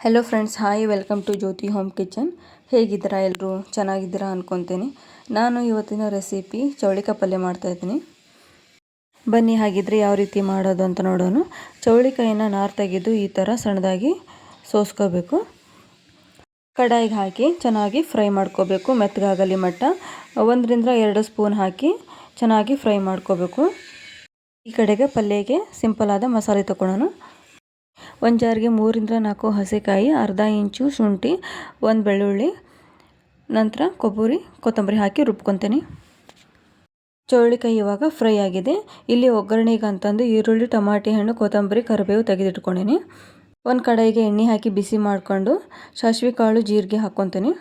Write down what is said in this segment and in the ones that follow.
Hello friends hi welcome to Jyothi home kitchen ಹೇಗಿದ್ದೀರಾ ಎಲ್ಲರೂ ಚೆನ್ನಾಗಿದ್ದೀರಾ ಅಂದ್ಕೊತೀನಿ ನಾನು ಇವತ್ತಿನ ರೆಸಿಪಿ ಚೌಳಿಕಾಯಿ ಪಲ್ಯ ಮಾಡ್ತಾಯಿದ್ದೀನಿ ಬನ್ನಿ, ಹಾಗಿದ್ರೆ ಯಾವ ರೀತಿ ಮಾಡೋದು ಅಂತ ನೋಡೋಣ. ಚೌಳಿಕಾಯಿನ ನಾರು ತೆಗೆದು ಈ ಥರ ಸಣ್ಣದಾಗಿ ಸೋಸ್ಕೋಬೇಕು. ಕಡಾಯಿಗೆ ಹಾಕಿ ಚೆನ್ನಾಗಿ ಫ್ರೈ ಮಾಡ್ಕೋಬೇಕು, ಮೆತ್ತಗಾಗಲಿ ಮಟ್ಟ. ಒಂದರಿಂದ ಎರಡು ಸ್ಪೂನ್ ಹಾಕಿ ಚೆನ್ನಾಗಿ ಫ್ರೈ ಮಾಡ್ಕೋಬೇಕು. ಈ ಕಡೆಗೆ ಪಲ್ಯಗೆ ಸಿಂಪಲಾದ ಮಸಾಲೆ ತಗೊಳ್ಳೋಣ ಒಂದು ಜಾರಿಗೆ ಮೂರಿಂದ ನಾಲ್ಕು ಹಸಿಕಾಯಿ, ಅರ್ಧ ಇಂಚು ಶುಂಠಿ, ಒಂದು ಬೆಳ್ಳುಳ್ಳಿ, ನಂತರ ಕೊಬ್ಬರಿ, ಕೊತ್ತಂಬರಿ ಹಾಕಿ ರುಬ್ಕೊತೀನಿ. ಚೌಳಿಕಾಯಿ ಇವಾಗ ಫ್ರೈ ಆಗಿದೆ. ಇಲ್ಲಿ ಒಗ್ಗರಣೆಗೆ ಅಂತಂದು ಈರುಳ್ಳಿ, ಟಮಾಟಿ ಹಣ್ಣು, ಕೊತ್ತಂಬರಿ, ಕರಿಬೇವು ತೆಗೆದಿಟ್ಕೊಂಡೀನಿ. ಒಂದು ಕಡಾಯಿಗೆ ಎಣ್ಣೆ ಹಾಕಿ ಬಿಸಿ ಮಾಡಿಕೊಂಡು ಸಾಸಿವೆ ಕಾಳು ಜೀರಿಗೆ ಹಾಕ್ಕೊತೀನಿ.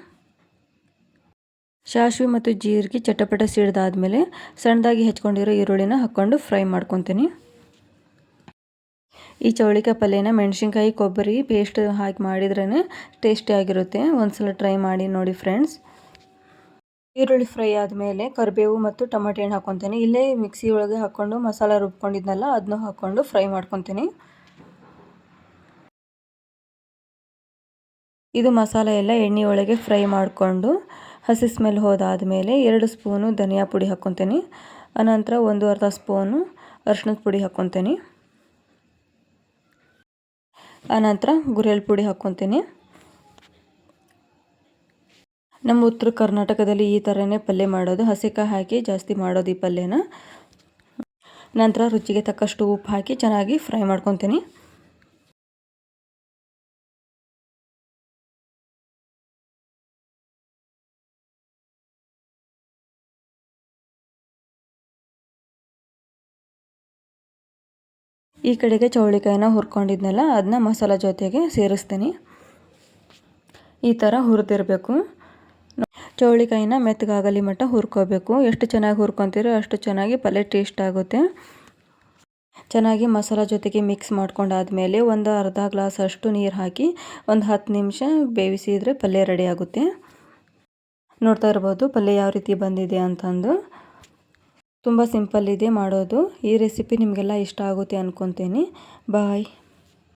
ಸಾಸಿವೆ ಮತ್ತು ಜೀರಿಗೆ ಚಟಪಟ ಸಿಡ್ದಾದ್ಮೇಲೆ ಸಣ್ಣದಾಗಿ ಹೆಚ್ಕೊಂಡಿರೋ ಈರುಳ್ಳಿನ ಹಾಕ್ಕೊಂಡು ಫ್ರೈ ಮಾಡ್ಕೊತೀನಿ. ಈ ಚೌಳಿಕಾಯಿ ಪಲ್ಯನ ಮೆಣಸಿನ್ಕಾಯಿ, ಕೊಬ್ಬರಿ ಪೇಸ್ಟ್ ಹಾಕಿ ಮಾಡಿದ್ರೇ ಟೇಸ್ಟಿಯಾಗಿರುತ್ತೆ ಒಂದ್ಸಲ ಟ್ರೈ ಮಾಡಿ ನೋಡಿ ಫ್ರೆಂಡ್ಸ್ ಈರುಳ್ಳಿ ಫ್ರೈ ಆದಮೇಲೆ ಕರಿಬೇವು ಮತ್ತು ಟೊಮೆಟೊ ಹಣ್ಣು ಹಾಕ್ಕೊತೀನಿ ಇಲ್ಲೇ ಮಿಕ್ಸಿ ಒಳಗೆ ಹಾಕ್ಕೊಂಡು ಮಸಾಲ ರುಬ್ಕೊಂಡಿದ್ನಲ್ಲ ಅದನ್ನು ಹಾಕ್ಕೊಂಡು ಫ್ರೈ ಮಾಡ್ಕೊತೀನಿ. ಇದು ಮಸಾಲೆ ಎಲ್ಲ ಎಣ್ಣೆ ಒಳಗೆ ಫ್ರೈ ಮಾಡಿಕೊಂಡು ಹಸಿ ಸ್ಮೆಲ್ ಹೋದಾದಮೇಲೆ ಎರಡು ಸ್ಪೂನು ಧನಿಯಾ ಪುಡಿ ಹಾಕ್ಕೊತೀನಿ ಅನಂತರ ಒಂದು ಅರ್ಧ ಸ್ಪೂನು ಅರ್ಶಿಣದ ಪುಡಿ ಹಾಕ್ಕೊತೀನಿ ಆನಂತರ ಗುರೆಳ್ ಪುಡಿ ಹಾಕ್ಕೊತೀನಿ. ನಮ್ಮ ಉತ್ತರ ಕರ್ನಾಟಕದಲ್ಲಿ ಈ ಥರನೇ ಪಲ್ಯ ಮಾಡೋದು. ಹಸಿಕಾಯಿ ಹಾಕಿ ಜಾಸ್ತಿ ಮಾಡೋದು ಈ ಪಲ್ಯನ. ನಂತರ ರುಚಿಗೆ ತಕ್ಕಷ್ಟು ಉಪ್ಪು ಹಾಕಿ ಚೆನ್ನಾಗಿ ಫ್ರೈ ಮಾಡ್ಕೊತೀನಿ. ಈ ಕಡೆಗೆ ಚೌಳಿಕಾಯಿನ ಹುರ್ಕೊಂಡಿದ್ನಲ್ಲ ಅದನ್ನ ಮಸಾಲ ಜೊತೆಗೆ ಸೇರಿಸ್ತೀನಿ. ಈ ಥರ ಹುರಿದಿರಬೇಕು. ಚೌಳಿಕಾಯಿನ ಮೆತ್ತಗಾಗಲಿ ಮಟ್ಟ ಹುರ್ಕೋಬೇಕು. ಎಷ್ಟು ಚೆನ್ನಾಗಿ ಹುರ್ಕೊತೀರೋ ಅಷ್ಟು ಚೆನ್ನಾಗಿ ಪಲ್ಯ ಟೇಸ್ಟ್ ಆಗುತ್ತೆ. ಚೆನ್ನಾಗಿ ಮಸಾಲ ಜೊತೆಗೆ ಮಿಕ್ಸ್ ಮಾಡ್ಕೊಂಡಾದ್ಮೇಲೆ ಒಂದು ಅರ್ಧ ಗ್ಲಾಸ್ ಅಷ್ಟು ನೀರು ಹಾಕಿ ಒಂದು ಹತ್ತು ನಿಮಿಷ ಬೇಯಿಸಿದರೆ ಪಲ್ಯ ರೆಡಿ ಆಗುತ್ತೆ. ನೋಡ್ತಾ ಇರ್ಬೋದು ಪಲ್ಯ ಯಾವ ರೀತಿ ಬಂದಿದೆ ಅಂತಂದು. ತುಂಬ ಸಿಂಪಲ್ ಇದೆ ಮಾಡೋದು. ಈ ರೆಸಿಪಿ ನಿಮಗೆಲ್ಲ ಇಷ್ಟ ಆಗುತ್ತೆ ಅಂದ್ಕೊತೀನಿ ಬಾಯ್.